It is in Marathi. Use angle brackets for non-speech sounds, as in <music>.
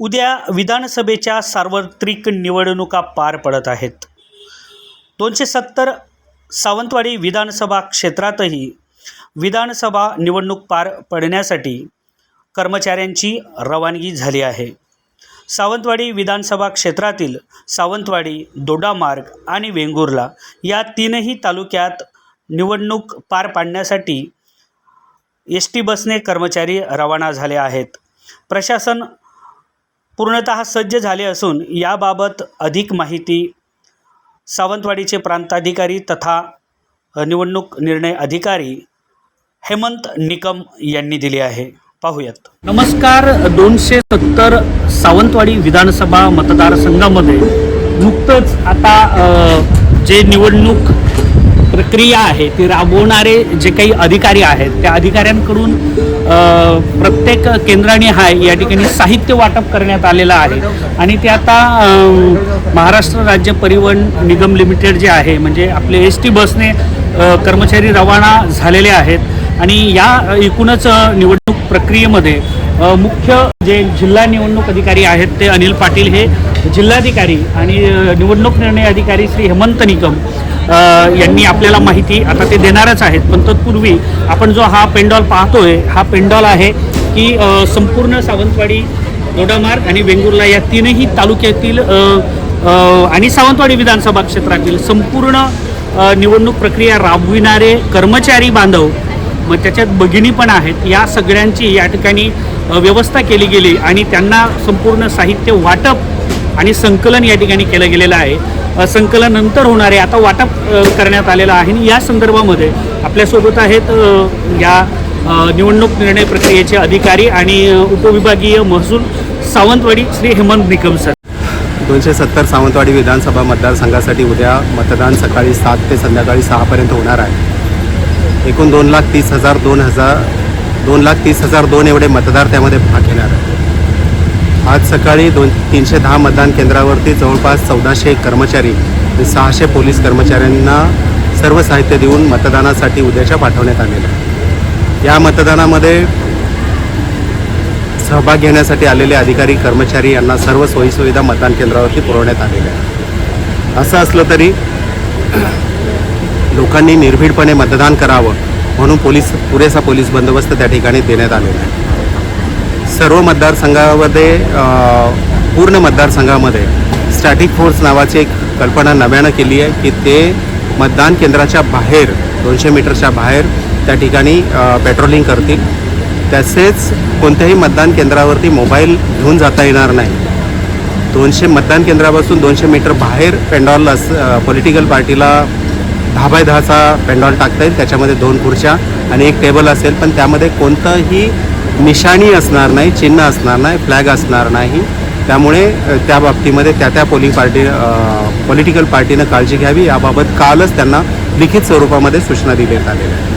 उद्या विधानसभेच्या सार्वत्रिक निवडणुका पार पडत आहेत. दोनशे सत्तर सावंतवाडी विधानसभा क्षेत्रातही विधानसभा निवडणूक पार पडण्यासाठी कर्मचाऱ्यांची रवानगी झाली आहे. सावंतवाडी विधानसभा क्षेत्रातील सावंतवाडी दोडामार्ग आणि वेंगुर्ला या तीनही तालुक्यात निवडणूक पार पाडण्यासाठी एस टी बसने कर्मचारी रवाना झाले आहेत. प्रशासन पूर्णतः सज्ज झाले असून याबाबत अधिक माहिती सावंतवाडीचे प्रांताधिकारी तथा निवडणूक निर्णय अधिकारी हेमंत निकम यांनी दिली आहे. पाहूयात. नमस्कार. दोनशे सत्तर सावंतवाडी विधानसभा मतदारसंघामध्ये नुकतंच आता जे निवडणूक प्रक्रिया आहे ती राबवणारे जे काही अधिकारी आहेत त्या अधिकाऱ्यांकडून प्रत्येक केंद्राने हाय या ठिकाणी साहित्य वाटप करण्यात आलेलं आहे. आणि ते आता महाराष्ट्र राज्य परिवहन निगम लिमिटेड जे आहे म्हणजे आपले एस टी बसने कर्मचारी रवाना झालेले आहेत. आणि या एकूणच निवडणूक प्रक्रियेमध्ये मुख्य जे जिल्हा निवडणूक अधिकारी आहेत ते अनिल पाटील हे जिल्हाधिकारी आणि निवडणूक निर्णय अधिकारी श्री हेमंत निकम यांनी आपल्याला माहिती आता ते देणारच आहेत. पण तत्पूर्वी आपण जो हा पेंडॉल पाहतोय हा पेंडॉल आहे की संपूर्ण सावंतवाडी दोडामार्ग आणि वेंगुर्ला या तीनही तालुक्यातील आणि सावंतवाडी विधानसभा क्षेत्रातील संपूर्ण निवडणूक प्रक्रिया राबविणारे कर्मचारी बांधव मग त्याच्यात भगिनी पण आहेत. या सगळ्यांची या ठिकाणी व्यवस्था केली गेली आणि त्यांना संपूर्ण साहित्य वाटप आणि संकलन या ठिकाणी केलं गेलेलं आहे. संकलनानंतर होणारे आता वाटप करण्यात आलेलं आहे. आणि या संदर्भामध्ये आपल्यासोबत आहेत या निवडणूक निर्णय प्रक्रियेचे अधिकारी आणि उपविभागीय महसूल सावंतवाडी श्री हेमंत निकम सर. दोनशे सत्तर सावंतवाडी विधानसभा मतदारसंघासाठी उद्या मतदान सकाळी सात ते संध्याकाळी सहापर्यंत होणार आहे. एकूण दोन लाख तीस हजार दोन हजार दोन लाख तीस हजार दोन एवढे मतदार त्यामध्ये भाग घेणार आहे आज सकाळी दोन तीनशे दहा मतदान केंद्रावरती जवळपास चौदाशे कर्मचारी आणि सहाशे पोलीस कर्मचाऱ्यांना सर्व साहित्य देऊन मतदानासाठी उद्याच्या पाठवण्यात आलेलं आहे या मतदानामध्ये सहभाग घेण्यासाठी आलेले अधिकारी कर्मचारी यांना सर्व सोयीसुविधा मतदान केंद्रावरती पुरवण्यात आलेल्या आहेत. असं असलं तरी <clears throat> लोकांनी निर्भीडपणे मतदान करावं म्हणून पोलीस पुरेसा पोलीस बंदोबस्त त्या ठिकाणी देण्यात आलेला आहे. सर्व मतदारसंघामध्ये पूर्ण मतदारसंघामध्ये स्टॅटिक फोर्स नावाची एक कल्पना नव्यानं केली आहे की ते मतदान केंद्राच्या बाहेर दोनशे मीटरच्या बाहेर त्या ठिकाणी पेट्रोलिंग करतील. तसेच कोणत्याही मतदान केंद्रावरती मोबाईल घेऊन जाता येणार नाही. दोनशे मतदान केंद्रापासून दोनशे मीटर बाहेर पेंडॉल अस पॉलिटिकल पार्टीला दहा बाय दहाचा पेंडॉल टाकता येईल. त्याच्यामध्ये दोन खुर्च्या आणि एक टेबल असेल. पण त्यामध्ये कोणतंही निशाणी असणार नाही चिन्ह असणार नाही फ्लॅग असणार नाही. त्यामुळे त्या बाबतीमध्ये त्या त्या पोलिंग पार्टी पॉलिटिकल पार्टीनं काळजी घ्यावी. याबाबत कालच त्यांना लिखित स्वरूपामध्ये सूचना देण्यात आलेल्या आहेत